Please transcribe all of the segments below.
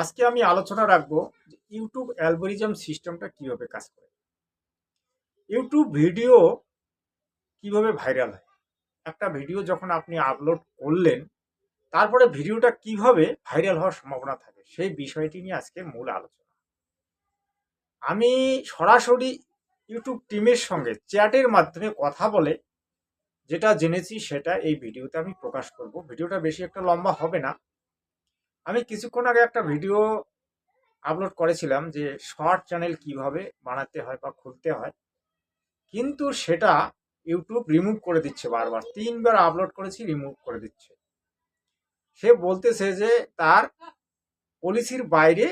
আজকে আমি আলোচনা রাখব যে ইউটিউব অ্যালগোরিজম সিস্টেমটা কীভাবে কাজ করে। ইউটিউব ভিডিও কীভাবে ভাইরাল হয়? একটা ভিডিও যখন আপনি আপলোড করলেন, তারপরে ভিডিওটা কীভাবে ভাইরাল হওয়ার সম্ভাবনা থাকে, সেই বিষয়টি নিয়ে আজকে মূল আলোচনা। আমি সরাসরি ইউটিউব টিমের সঙ্গে চ্যাটের মাধ্যমে কথা বলে যেটা জেনেছি সেটা এই ভিডিওতে আমি প্রকাশ করব। ভিডিওটা বেশি একটা লম্বা হবে না। আমি কিছুক্ষণ আগে একটা ভিডিও আপলোড করেছিলাম যে শর্ট চ্যানেল কীভাবে বানাতে হয় বা খুলতে হয়। কিন্তু সেটা ইউটিউব রিমুভ করে দিচ্ছে বারবার। তিনবার আপলোড করেছি রিমুভ করে দিচ্ছে। সে বলতেছে যে তার পলিসির বাইরে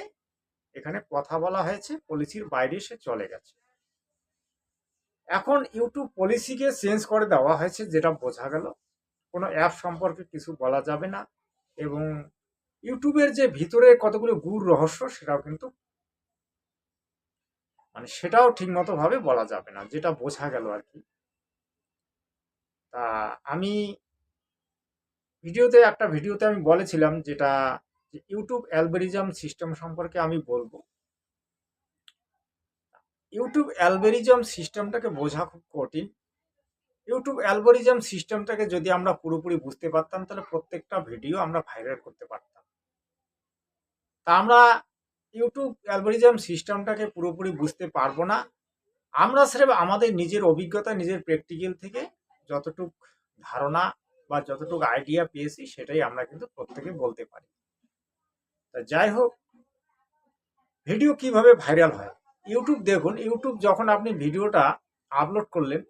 এখানে কথা বলা হয়েছে পলিসির বাইরে সে চলে গেছে। এখন ইউটিউব পলিসিকে চেঞ্জ করে দেওয়া হয়েছে, যেটা বোঝা গেল। কোনো অ্যাপ সম্পর্কে কিছু বলা যাবে না এবং ইউটিউবের যে ভিতরে কতগুলো গুড় রহস্য সেটাও কিন্তু মানে সেটাও ঠিক মতো ভাবে বলা যাবে না, যেটা বোঝা গেল আর কি। তা আমি ভিডিওতে একটা ভিডিওতে আমি বলেছিলাম যেটা ইউটিউব অ্যালবেরিজম সিস্টেম সম্পর্কে আমি বলব। ইউটিউব অ্যালবেরিজম সিস্টেমটাকে বোঝা খুব কঠিন। ইউটিউব অ্যালগোরিজম সিস্টেমটাকে যদি আমরা পুরোপুরি বুঝতে পারতাম, তাহলে প্রত্যেকটা ভিডিও আমরা ভাইরাল করতে পারতাম। তা আমরা ইউটিউব অ্যালগোরিজম সিস্টেমটাকে পুরোপুরি বুঝতে পারব না। আমরা স্রেফ আমাদের নিজের অভিজ্ঞতা, নিজের প্র্যাকটিক্যাল থেকে যতটুক ধারণা বা যতটুকু আইডিয়া পেয়েছি, সেটাই আমরা কিন্তু প্রত্যেকে বলতে পারি। তা যাই হোক, ভিডিও কীভাবে ভাইরাল হয়? ইউটিউব দেখুন, ইউটিউব যখন আপনি ভিডিওটা আপলোড করলেন,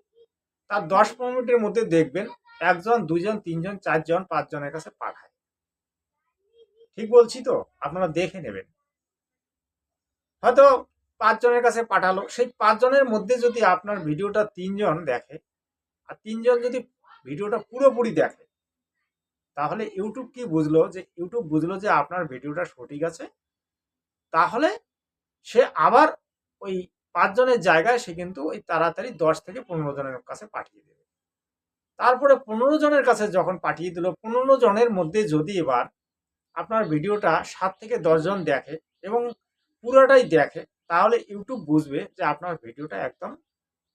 তার দশ পনেরো মিনিটের মধ্যে দেখবেন একজন, দুজন, তিনজন, চারজন, পাঁচজনের কাছে পাঠায়। ঠিক বলছি তো? আপনারা দেখে নেবেন। হয়তো পাঁচজনের কাছে পাঠালো। সেই পাঁচজনের মধ্যে যদি আপনার ভিডিওটা তিনজন দেখে, আর তিনজন যদি ভিডিওটা পুরোপুরি দেখে, তাহলে ইউটিউব কি বুঝলো যে, ইউটিউব বুঝলো যে আপনার ভিডিওটা সঠিক আছে? তাহলে সে আবার ওই পাঁচজনের জায়গায় সে কিন্তু ওই তাড়াতাড়ি দশ থেকে পনেরো জনের কাছে পাঠিয়ে দেবে। তারপরে পনেরো জনের কাছে যখন পাঠিয়ে দিল, পনেরো জনের মধ্যে যদি এবার আপনার ভিডিওটা সাত থেকে দশজন দেখে এবং পুরোটাই দেখে, তাহলে ইউটিউব বুঝবে যে আপনার ভিডিওটা একদম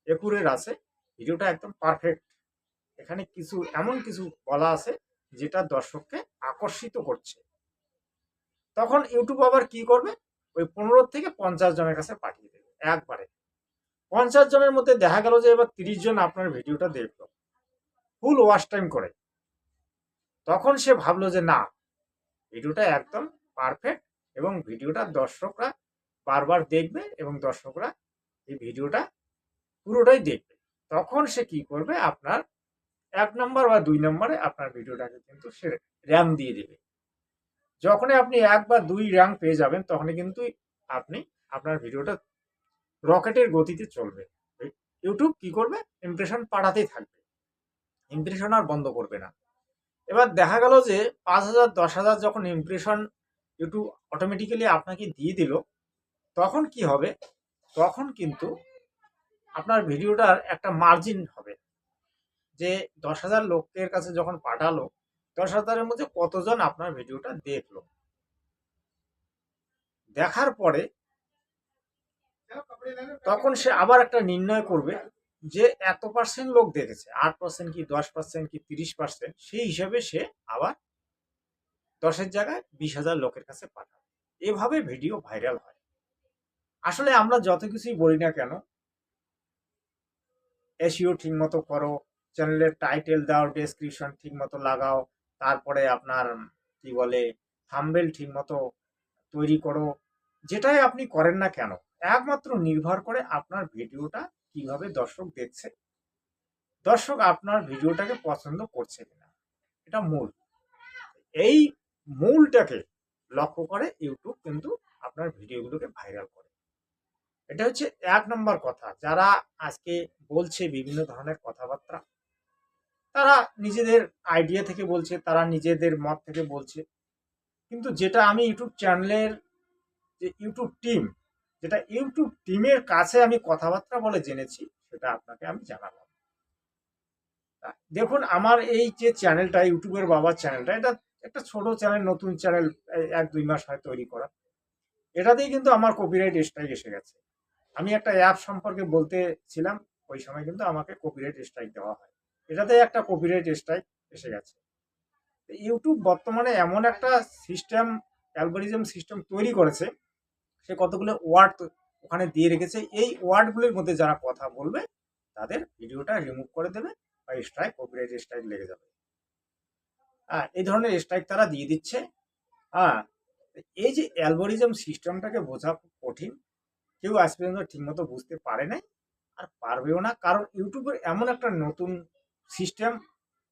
একুরের আছে, ভিডিওটা একদম পারফেক্ট এখানে কিছু, এমন কিছু বলা আছে যেটা দর্শককে আকর্ষিত করছে। তখন ইউটিউব আবার কি করবে? ওই পনেরো থেকে পঞ্চাশ জনের কাছে পাঠিয়ে দেবে, একবারে। পঞ্চাশ জনের মধ্যে দেখা গেল যে এবার তিরিশ জন আপনার ভিডিওটা দেখল ফুল ওয়াশ টাইম করে। তখন সে ভাবলো যে না ভিডিওটা একদম পারফেক্ট এবং ভিডিওটা দর্শকরা বারবার দেখবে এবং দর্শকরা এই ভিডিওটা পুরোটাই দেখবে। তখন সে কি করবে? আপনার এক নম্বর বা দুই নম্বরে আপনার ভিডিওটাকে কিন্তু সে র্যাঙ্ক দিয়ে দেবে। যখনই আপনি এক বা দুই র্যাঙ্ক পেয়ে যাবেন, তখনই কিন্তু আপনি আপনার ভিডিওটা রকেটের গতিতে চলবে। ইউটিউব কি করবে? ইমপ্রেশন পাঠাতেই থাকবে। ইমপ্রেশন আর বন্ধ করবে না। এবার দেখা গেল যে পাঁচ হাজার, দশ হাজার যখন ইমপ্রেশন ইউটিউব অটোমেটিক্যালি আপনাকে দিয়ে দিল, তখন কি হবে? তখন কিন্তু আপনার ভিডিওটার একটা মার্জিন হবে। যে দশ হাজার লোকের কাছে যখন পাঠালো, দশ হাজারের মধ্যে কতজন আপনার ভিডিওটা দেখল? দেখার পরে তখন সে আবার একটা নির্ণয় করবে যে এত পার্সেন্ট লোক দেখেছে, আট পার্সেন্ট কি, দশ পার্সেন্ট কি, তিরিশ পার্সেন্ট সেই হিসাবে সে আবার দশের জায়গায় বিশ হাজার লোকের কাছে পাঠাবে। এভাবে ভিডিও ভাইরাল হয়। আসলে আমরা যত কিছুই বলি না কেন এসিও ঠিক মতো করো চ্যানেলের টাইটেল দাও ডেসক্রিপশন ঠিক মতো লাগাও, তারপরে আপনার, কি বলে থাম্বেল ঠিক মতো তৈরি করো, যেটাই আপনি করেন না কেন, একমাত্র নির্ভর করে আপনার ভিডিওটা কীভাবে দর্শক দেখছে? দর্শক আপনার ভিডিওটাকে পছন্দ করছে কিনা? এটা মূল। এই মূলটাকে লক্ষ্য করে ইউটিউব কিন্তু আপনার ভিডিওগুলোকে ভাইরাল করে। এটা হচ্ছে এক নম্বর কথা। যারা আজকে বলছে বিভিন্ন ধরনের কথাবার্তা, তারা নিজেদের আইডিয়া থেকে বলছে, তারা নিজেদের মত থেকে বলছে। কিন্তু যেটা আমি ইউটিউব চ্যানেলের যে ইউটিউব টিম যেটা ইউটিউব টিমের কাছে আমি কথাবার্তা বলে জেনেছি, সেটা আপনাকে আমি জানালাম। দেখুন, আমার এই যে চ্যানেলটা, ইউটিউবের বাবার চ্যানেলটা, এটা একটা ছোট চ্যানেল, নতুন চ্যানেল এক, দুই মাস হয় তৈরি করা। এটাতেই কিন্তু আমার কপিরাইট স্ট্রাইক এসে গেছে। আমি একটা অ্যাপ সম্পর্কে বলতেছিলাম ওই সময় কিন্তু আমাকে কপিরাইট স্ট্রাইক দেওয়া হয়। এটাতে একটা কপিরাইট স্ট্রাইক এসে গেছে। ইউটিউব বর্তমানে এমন একটা সিস্টেম অ্যালগোরিজম সিস্টেম তৈরি করেছে সে কতগুলো ওয়ার্ড ওখানে দিয়ে রেখেছে, এই ওয়ার্ডগুলির মধ্যে যারা কথা বলবে, তাদের ভিডিওটা রিমুভ করে দেবে বা স্ট্রাইক কপিরাইট স্ট্রাইক লেগে যাবে। হ্যাঁ এই ধরনের স্ট্রাইক তারা দিয়ে দিচ্ছে। হ্যাঁ এই যে অ্যালগোরিজম সিস্টেমটাকে বোঝা খুব কঠিন, কেউ আজ পর্যন্ত ঠিকমতো বুঝতে পারে নাই আর পারবেও না, কারণ ইউটিউবের এমন একটা নতুন সিস্টেম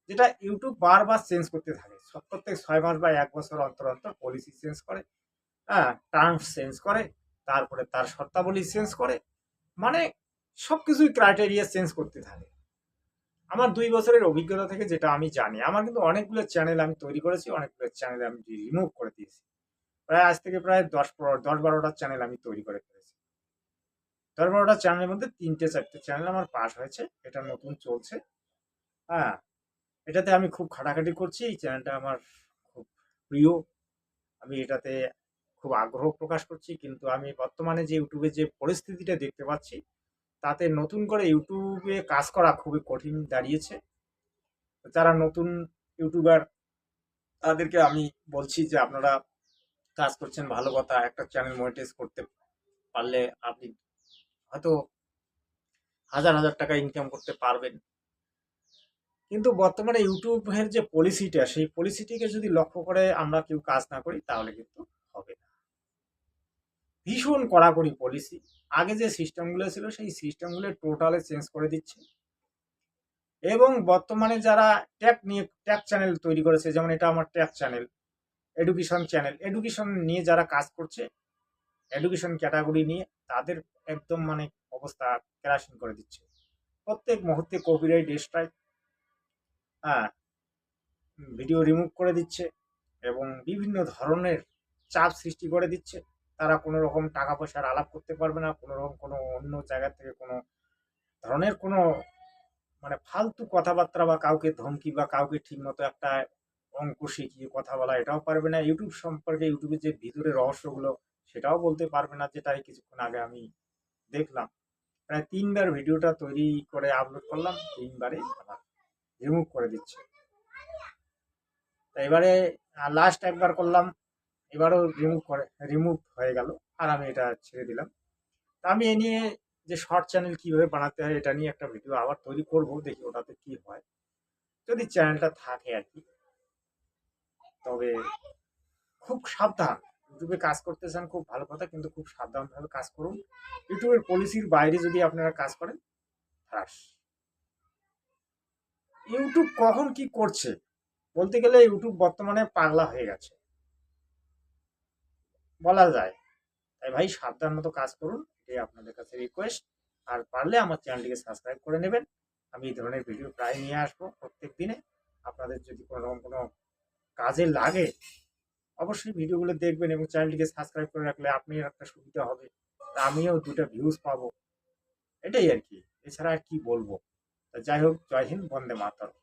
যেটা ইউটিউব বারবার চেঞ্জ করতে থাকে। প্রত্যেক ছয় মাস বা এক বছর অন্তর অন্তর পলিসি চেঞ্জ করে। হ্যাঁ টার্মস চেঞ্জ করে, তারপরে তার শর্তাবলী চেঞ্জ করে মানে সব কিছুই ক্রাইটেরিয়া চেঞ্জ করতে থাকে। আমার দুই বছরের অভিজ্ঞতা থেকে যেটা আমি জানি, আমার কিন্তু অনেকগুলো চ্যানেল আমি তৈরি করেছি, অনেকগুলো চ্যানেল আমি রিমুভ করে দিয়েছি। প্রায় আজ থেকে প্রায় দশ দশ বারোটা চ্যানেল আমি তৈরি করে ফেলেছি। দশ বারোটা চ্যানেলের মধ্যে তিনটে, চারটে চ্যানেল আমার পাস হয়েছে, এটা নতুন চলছে। হ্যাঁ এটাতে আমি খুব খাটাখাটি করছি, এই চ্যানেলটা আমার খুব প্রিয়। আমি এটাতে খুব আগ্রহ প্রকাশ করছি, কিন্তু আমি বর্তমানে যে ইউটিউবে যে পরিস্থিতিটা দেখতে পাচ্ছি, তাতে নতুন করে ইউটিউবে কাজ করা খুবই কঠিন দাঁড়িয়েছে। যারা নতুন ইউটিউবার, তাদেরকে আমি বলছি যে আপনারা কাজ করছেন ভালো কথা, একটা চ্যানেল মনিটাইজ করতে পারলে আপনি হয়তো হাজার হাজার টাকা ইনকাম করতে পারবেন। কিন্তু বর্তমানে ইউটিউবের যে পলিসিটা সেই পলিসিটিকে যদি লক্ষ্য করে আমরা কেউ কাজ না করি, তাহলে কিন্তু হবে না। ভীষণ কড়াকড়ি পলিসি আগে যে সিস্টেমগুলো ছিল, সেই সিস্টেমগুলো টোটালে চেঞ্জ করে দিচ্ছে। এবং বর্তমানে যারা ট্যাগ নিয়ে ট্যাগ চ্যানেল তৈরি করেছে, যেমন এটা আমার tag channel education channel education নিয়ে যারা কাজ করছে এডুকেশন ক্যাটাগরি নিয়ে তাদের একদম মানে অবস্থা কেরাসিন করে দিচ্ছে। প্রত্যেক মুহূর্তে কপিরাইট স্ট্রাইক হ্যাঁ ভিডিও রিমুভ করে দিচ্ছে এবং বিভিন্ন ধরনের চাপ সৃষ্টি করে দিচ্ছে। তারা কোনো রকম টাকা পয়সার আলাপ করতে পারবে না, কোনো রকম কোনো অন্য জায়গা থেকে কোনো ধরনের কোনো মানে ফালতু কথাবার্তা বা কাউকে ধমকি বা কাউকে ঠিকমতো একটা অঙ্ক শিখিয়ে কথা বলা এটাও পারবে না। ইউটিউব সম্পর্কে, ইউটিউবের যে ভিতরে রহস্যগুলো, সেটাও বলতে পারবে না যেটাই কিছুক্ষণ আগে আমি দেখলাম। প্রায় তিনবার ভিডিওটা তৈরি করে আপলোড করলাম তিনবারে রিমুভ করে দিচ্ছে। তা এবারে লাস্ট একবার করলাম এবারও রিমুভ করে রিমুভ হয়ে গেল। আর আমি এটা ছেড়ে দিলাম। তা আমি এ নিয়ে যে শর্ট চ্যানেল কীভাবে বানাতে হয়, এটা নিয়ে একটা ভিডিও আবার তৈরি করব, দেখি ওটাতে কি হয়। যদি চ্যানেলটা থাকে আর কি। তবে খুব সাবধান। ইউটিউবে কাজ করতে চান খুব ভালো কথা, কিন্তু খুব সাবধানভাবে কাজ করুন। ইউটিউবের পলিসির বাইরে যদি আপনারা কাজ করেন ঠাস ইউটিউব কখন কি করছে? বলতে গেলে ইউটিউব বর্তমানে পাগলা হয়ে গেছে। বলা যায়। তাই ভাই, সাবধান মতো কাজ করুন, এটাই আপনাদের কাছে রিকোয়েস্ট আর পারলে আমার চ্যানেলটিকে সাবস্ক্রাইব করে নেবেন। আমি এই ধরনের ভিডিও প্রায় নিয়ে আসব প্রত্যেক দিনে। আপনাদের যদি কোনো রকম কোনো কাজে লাগে, অবশ্যই ভিডিওগুলো দেখবেন এবং চ্যানেলটিকে সাবস্ক্রাইব করে রাখলে আপনি একটা সুবিধা হবে। আমিও দুটো ভিউজ পাবো। এটাই আর কি। এছাড়া আর কি বলব? যাই হোক, জয় হিন্দ, বন্দে মাতরম।